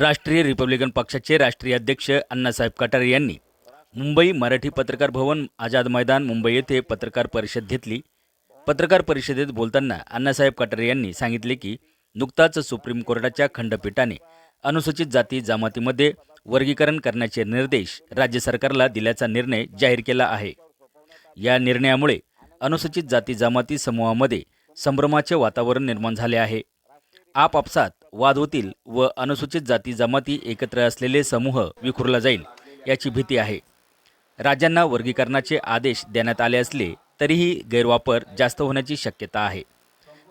राष्ट्रीय रिपब्लिकन पक्षाचे राष्ट्रीय अध्यक्ष अण्णासाहेब कटारे यांनी मुंबई मराठी पत्रकार भवन आझाद मैदान मुंबई येथे पत्रकार परिषद घेतली. पत्रकार परिषदेत बोलताना अण्णासाहेब कटारे यांनी सांगितले की नुकताच सुप्रीम कोर्टाच्या खंडपीठाने अनुसूचित जाती जमातीमध्ये वर्गीकरण करण्याचे निर्देश राज्य सरकारला दिल्याचा निर्णय जाहीर केला आहे. या निर्णयामुळे अनुसूचित जाती जमाती समूहामध्ये संभ्रमाचे वातावरण निर्माण झाले आहे. आपापसात वाद होतील व अनुसूचित जाती जमाती एकत्र असलेले समूह विखुरला जाईल याची भीती आहे. राज्यांना वर्गीकरणाचे आदेश देण्यात आले असले तरीही गैरवापर जास्त होण्याची शक्यता आहे.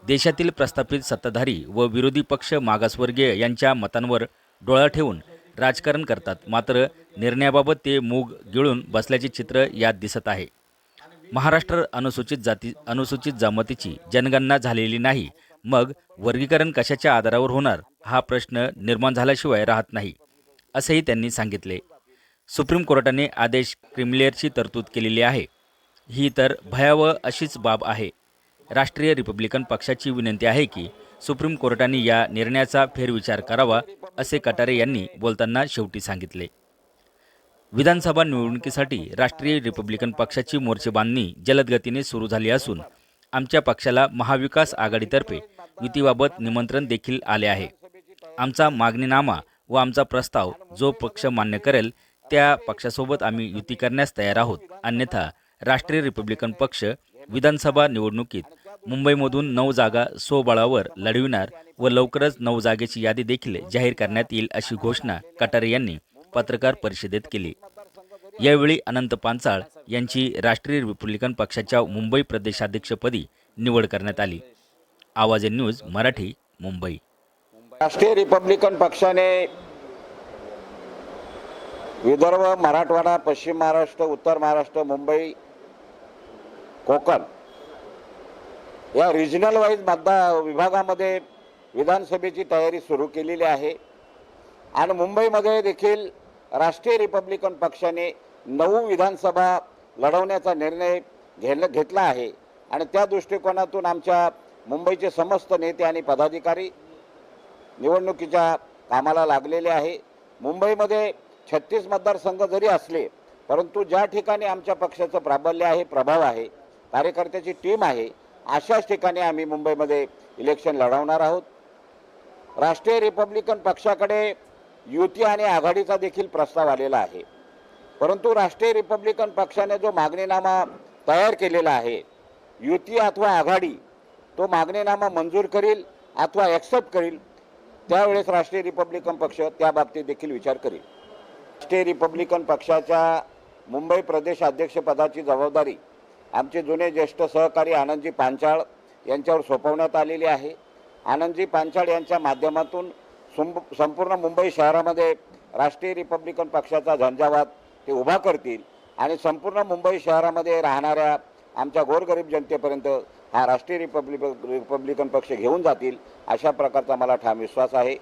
देशातील प्रस्थापित सत्ताधारी व विरोधी पक्ष मागासवर्गीय यांच्या मतांवर डोळा ठेवून राजकारण करतात मात्र निर्णयाबाबत ते मूग गिळून बसल्याचे चित्र यात दिसत आहे. महाराष्ट्र अनुसूचित जाती अनुसूचित जमातीची जनगणना झालेली नाही मग वर्गीकरण कशाच्या आधारावर होणार हा प्रश्न निर्माण झाल्याशिवाय राहत नाही असेही त्यांनी सांगितले. सुप्रीम कोर्टाने आदेश क्रिमलेअरची तरतूद केलेली आहे. ही तर भयावह अशीच बाब आहे. राष्ट्रीय रिपब्लिकन पक्षाची विनंती आहे की सुप्रीम कोर्टाने या निर्णयाचा फेरविचार करावा असे कटारे यांनी बोलताना शेवटी सांगितले. विधानसभा निवडणुकीसाठी राष्ट्रीय रिपब्लिकन पक्षाची मोर्चेबांधणी जलदगतीने सुरू झाली असून आमच्या पक्षाला महाविकास आघाडीतर्फे युतीबाबत निमंत्रण देखील आले आहे. आमचा मागणीनामा व आमचा प्रस्ताव जो पक्ष मान्य करेल त्या पक्षासोबत आम्ही युती करण्यास तयार आहोत. अन्यथा राष्ट्रीय रिपब्लिकन पक्ष विधानसभा निवडणुकीत मुंबईमधून नऊ जागा स्वबळावर लढविणार व लवकरच नऊ जागेची यादी देखील जाहीर करण्यात येईल अशी घोषणा कटारे यांनी पत्रकार परिषदेत केली. यावेळी अनंत पांचाळ यांची राष्ट्रीय रिपब्लिकन पक्षाच्या मुंबई प्रदेशाध्यक्षपदी निवड करण्यात आली. आवाज न्यूज मराठी मुंबई. राष्ट्रीय रिपब्लिकन पक्षाने विदर्भ मराठवाडा पश्चिम महाराष्ट्र उत्तर महाराष्ट्र मुंबई कोकण या रिजनल वाईज मतदार विभागामध्ये विधानसभेची तयारी सुरू केलेली आहे. आणि मुंबईमध्ये देखील राष्ट्रीय रिपब्लिकन पक्षाने नऊ विधानसभा लढवण्याचा निर्णय घेल घेतला आहे. आणि त्या दृष्टिकोनातून आमच्या मुंबईचे समस्त नेते आणि पदाधिकारी निवडणुकीच्या कामाला लागलेले आहे. मुंबईमध्ये छत्तीस मतदारसंघ जरी असले परंतु ज्या ठिकाणी आमच्या पक्षाचं प्राबल्य आहे प्रभाव आहे कार्यकर्त्याची टीम आहे अशाच ठिकाणी आम्ही मुंबईमध्ये इलेक्शन लढवणार आहोत. राष्ट्रीय रिपब्लिकन पक्षाकडे युती आणि आघाडीचा देखील प्रस्ताव आलेला आहे. परंतु राष्ट्रीय रिपब्लिकन पक्षाने जो मागणीनामा तयार केलेला आहे युती अथवा आघाडी तो मागणीनामा मंजूर करील अथवा ॲक्सेप्ट करील त्यावेळेस राष्ट्रीय रिपब्लिकन पक्ष त्या बाबतीत देखील विचार करेल. राष्ट्रीय रिपब्लिकन पक्षाच्या मुंबई प्रदेश अध्यक्षपदाची जबाबदारी आमचे जुने ज्येष्ठ सहकारी आनंदजी पांचाळ यांच्यावर सोपवण्यात आलेली आहे. आनंदजी पांचाळ यांच्या माध्यमातून सुंब संपूर्ण मुंबई शहरामध्ये राष्ट्रीय रिपब्लिकन पक्षाचा झंझावात ते उभा करतील. आणि संपूर्ण मुंबई शहरामध्ये राहणाऱ्या आमच्या गोरगरीब जनतेपर्यंत हा राष्ट्रीय रिपब्लिक रिपब्लिकन पक्ष घेऊन जातील अशा प्रकारचा मला ठाम विश्वास आहे.